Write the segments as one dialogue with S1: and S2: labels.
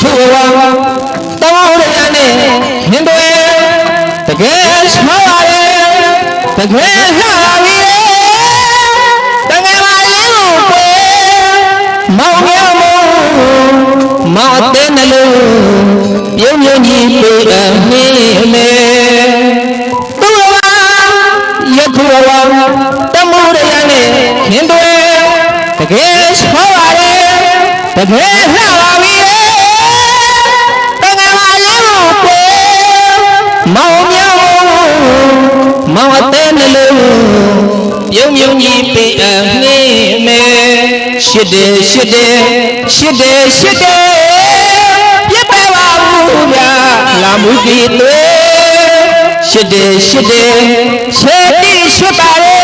S1: ထုဝါတောင်းရနဲ့ဟင်းတွေတကယ်ချောရတယ်တကယ်လှပြီလေတကယ်ပါလေးကိုပဲ မောင်မြောင်မောင်တဲ့နှလုံးပြုံးပြုံးကြီးပြေအမင်းလေရှစ်တယ်ရှစ်တယ်ရှစ်တယ်ရှစ်တယ်ပြစ်ပဲပါဘူးဗျာလာမှုကြီးတွေရှစ်တယ်ရှစ်တယ်ရှစ်တိရှစ်ပါလေ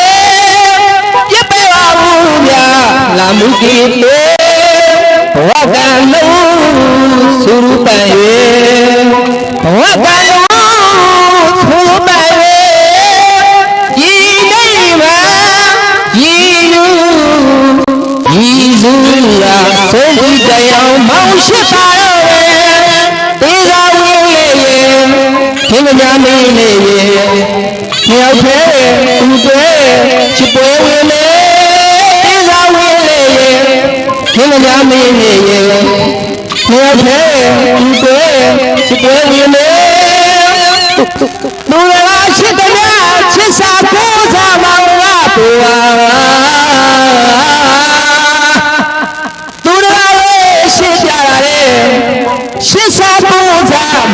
S1: ပြစ်ပဲပါဘူးဗျာလာမှုကြီးတွေဘဝကလုံး ရာသုံးပြီးတရားမောင်ရှိပါတော့လေတေသာဝင်းလေးရေခင်ဗျာမင်းလေးရေမြောက်ဖဲသူတွေချစ်ပွဲဝင်လေတေသာဝင်းလေးရေခင်ဗျာမင်းလေးရေမြောက်ဖဲသူတွေချစ်ပွဲဝင်လေသူရရှိတဲ့ချစ်စာကိုစားမောင်ကပူပါ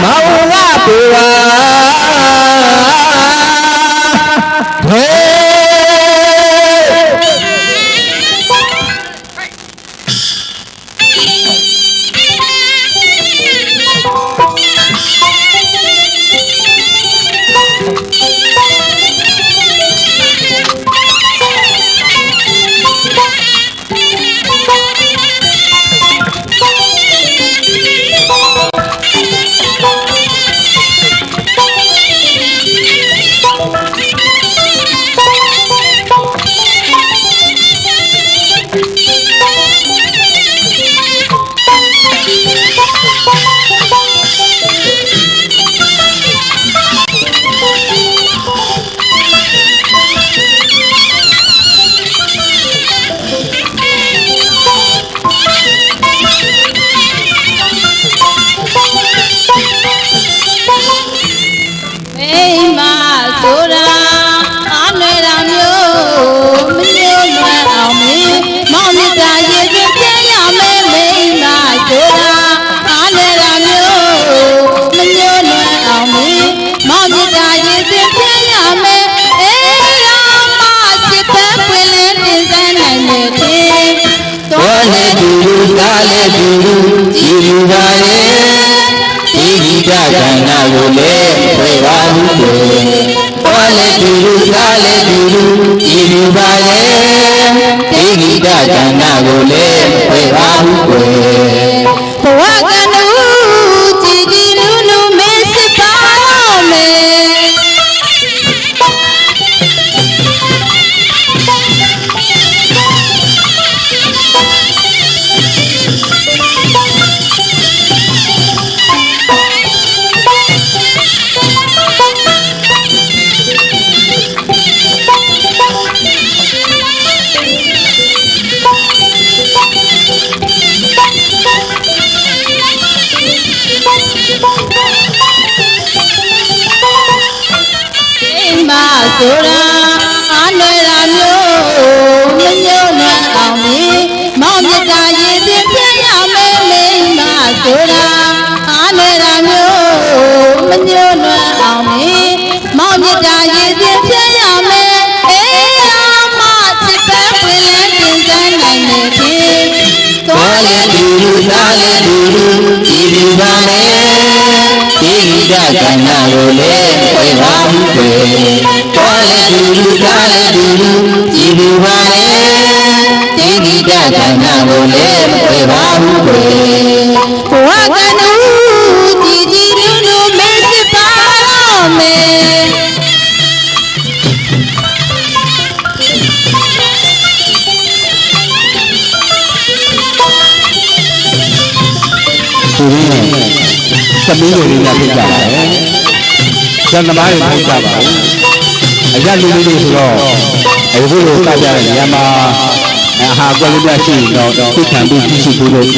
S1: စားမောင်ဝ
S2: မိမဆိုတာအနွယ်တော်မျိုးမညွန့်လွယ်အောင်မင်းမောင်မြတ်တာရည်စင်ပြရမယ်မိမဆိုတာအနွယ်တော်မျိုးမညွန့်လွယ်အောင်မင်းမောင်မြတ်တာရည်စင်ပြရမယ်အေးရမစစ်ပန်းပွင့်လင်းတင်ဆက်နိုင်ရဲ့တင်
S1: တော်လေတူလူသားလေတူလူကြည်လူပါလေ ဒီဂိတကဏ္ဍကိုလည်းဖွေပါဘူးကိုတော်လေတူလူသားလေတူလူကြည်လူပါလေဒီဂိတကဏ္ဍကိုလည်းဖွေပါဘူးကို
S2: ဘဝကနူကြ မ်မဆိုတာအနွယ်တော်မျိုးမညွန့်လွယ်အောင်မင်းမောင်မြတ်တာရည်စင်ပြရမယ်မိန်းမဆိုတာအနွယ်တော်မျိုးမညွန့်လွယ်အောင်မင်းမောင်မြတ်တာရည်စင်ပြ က
S1: ဏ္ဍကိုလည်းဖွေပါဘူးကိုတော်လေတူလူသားလေတူလူကြည်လူပါလေဒီဂိတကဏ္ဍ ကိုလည်းဖွေပါဘူးကို
S2: ဘဝကနူကြည်ကြည်လူလူမင်းစစ်ပါတော့မယ်
S1: တ
S3: သူရင်းသမီးတွေလေးများဖြစ်ကြပါတယ်ဇန်သမားတွေဖြစ်ကြပါဘူးအရလူလေးတွေဆိုတော့အခုလိုကကြတဲ့နေရာမှာအဟာကွက်လေးများရှိရင်တော့သိခံပြီးကြည့်ရှုပြီးလို့